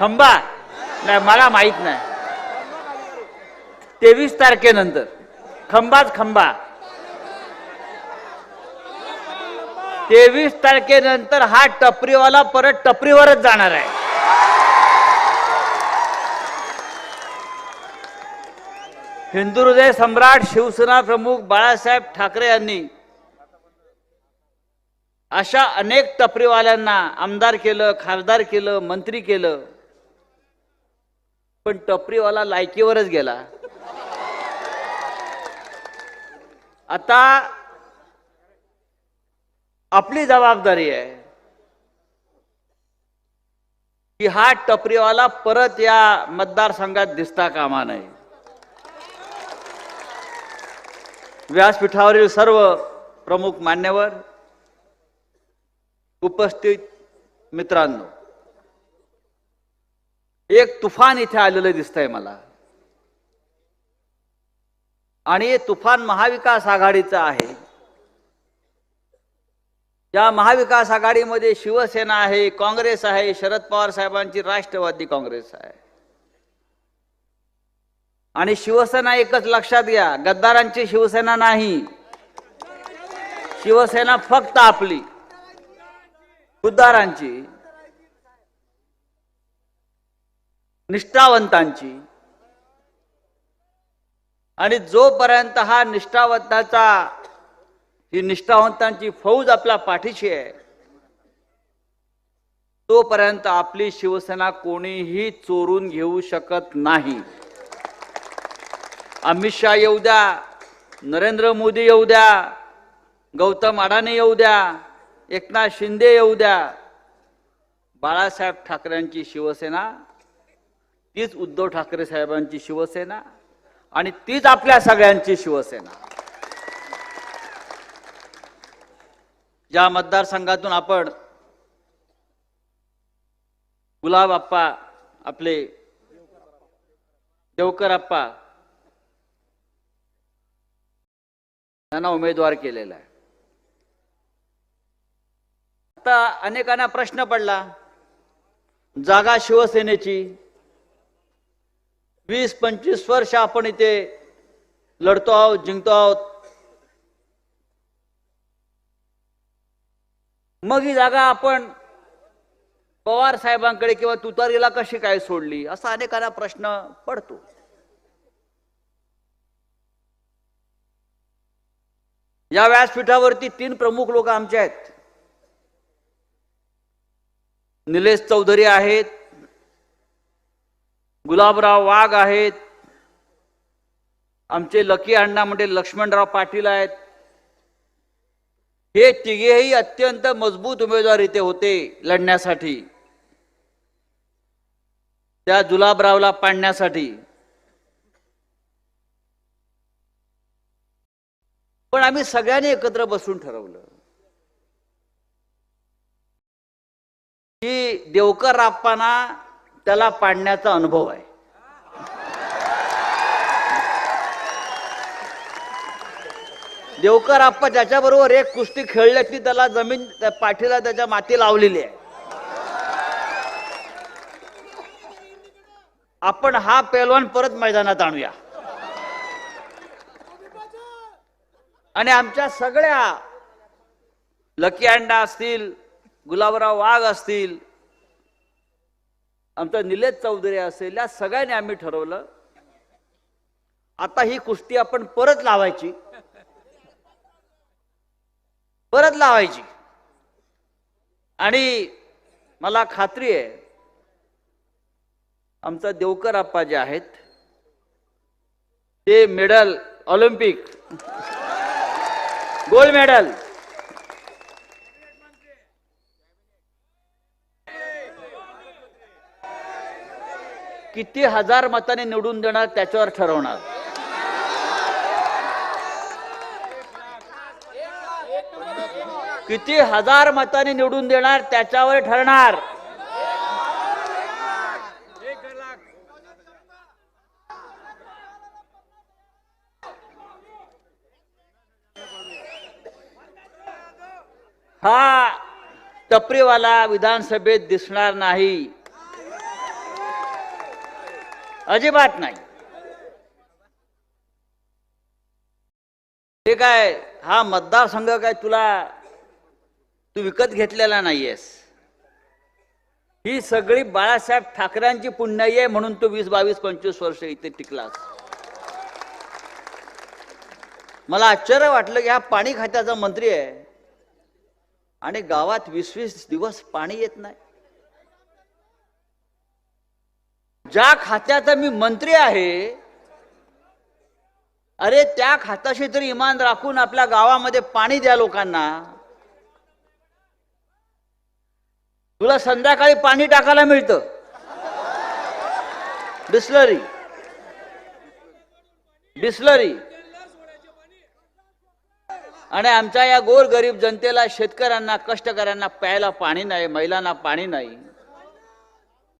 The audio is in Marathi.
खंबा? नाही मला माहीत नाही. तेवीस तारखेनंतर. खंबाच खंबा. तेवीस तारखेनंतर हा टपरीवाला परत टपरीवरच जाणार आहे. हिंदू हृदय सम्राट शिवसेना प्रमुख बाळासाहेब ठाकरे यांनी अशा अनेक टपरीवाल्यांना आमदार केलं खासदार केलं मंत्री केलं पण टपरीवाला लायकीवरच गेला. आता आपली जबाबदारी आहे की हा टपरीवाला परत या मतदारसंघात दिसता कामा नये. व्यासपीठावरील सर्व प्रमुख मान्यवर उपस्थित मित्रांनो एक तुफान इथे आलेलं दिसतंय मला. आणि हे तुफान महाविकास आघाडीचं आहे. या महाविकास आघाडीमध्ये शिवसेना आहे काँग्रेस आहे शरद पवार साहेबांची राष्ट्रवादी काँग्रेस आहे. आणि शिवसेना एकच लक्षात घ्या गद्दारांची शिवसेना नाही. शिवसेना फक्त आपली खुद्दारांची निष्ठावंतांची. आणि जोपर्यंत हा निष्ठावंताचा ही निष्ठावंतांची फौज आपल्या पाठीशी आहे तोपर्यंत आपली शिवसेना कोणीही चोरून घेऊ शकत नाही. अमित शहा येऊ द्या नरेंद्र मोदी येऊ द्या गौतम अडाणी येऊ द्या एकनाथ शिंदे येऊ द्या बाळासाहेब ठाकरेंची शिवसेना तीच उद्धव ठाकरे साहेबांची शिवसेना आणि तीच आपल्या सगळ्यांची शिवसेना. ज्या मतदारसंघातून आपण गुलाब आप्पा आपले देवकर आप्पा यांना उमेदवार केलेला आहे. आता अनेकांना प्रश्न पडला जागा शिवसेनेची वीस पंचवीस वर्ष आपण इथे लढतो आहोत जिंकतो आहोत. मग ही जागा आपण पवार साहेबांकडे किंवा तुतारीला कशी काय सोडली असा अनेकांना प्रश्न पडतो. या व्यासपीठावरती तीन प्रमुख लोक आमचे आहेत. निलेश चौधरी आहेत गुलाबराव वाघ आहेत. आमचे लकी अण्णा म्हणजे लक्ष्मणराव पाटील आहेत. हे तिघेही अत्यंत मजबूत उमेदवार इथे होते लढण्यासाठी. त्या जुलाबरावला पाडण्यासाठी. पण आम्ही सगळ्यांनी एकत्र बसून ठरवलं. की देवकर आप्पांना त्याला पाडण्याचा अनुभव आहे. देवकर आप्पा ज्याच्याबरोबर एक कुस्ती खेळले ती त्याला जमीन पाठीला त्याच्या माती लावलेली आहे. आपण हा पैलवान परत मैदानात आणूया. आणि आमच्या सगळ्या लकी अंडा असतील गुलाबराव वाघ असतील आमचा निलेश चौधरी असेल या सगळ्यांनी आम्ही ठरवलं आता ही कुस्ती आपण परत लावायची. परत लावायची. आणि मला खात्री आहे आमचा देवकर आप्पा जे आहेत ते मेडल ऑलिम्पिक गोल्ड मेडल किती हजार मताने निवडून देणार त्याच्यावर ठरवणार. किती हजार मताने निवडून देणार त्याच्यावर ठरणार. हा टपरीवाला विधानसभेत दिसणार नाही. अजिबात नाही. ते काय हा मतदारसंघ काय तुला तू विकत घेतलेला नाहीयेस. ही सगळी बाळासाहेब ठाकरेंची पुण्याई आहे म्हणून तू वीस बावीस पंचवीस वर्ष इथे टिकलास. मला आश्चर्य वाटलं की हा पाणी खात्याचा मंत्री आहे. आणि गावात वीस वीस दिवस पाणी येत नाही. ज्या खात्याचा मी मंत्री आहे अरे त्या खात्याशी तरी इमान राखून आपल्या गावामध्ये पाणी द्या लोकांना. तुला संध्याकाळी पाणी टाकायला मिळतं. बिस्लरी. बिस्लरी. आणि आमच्या या गोरगरीब जनतेला शेतकऱ्यांना कष्टकऱ्यांना प्यायला पाणी नाही महिलांना पाणी नाही.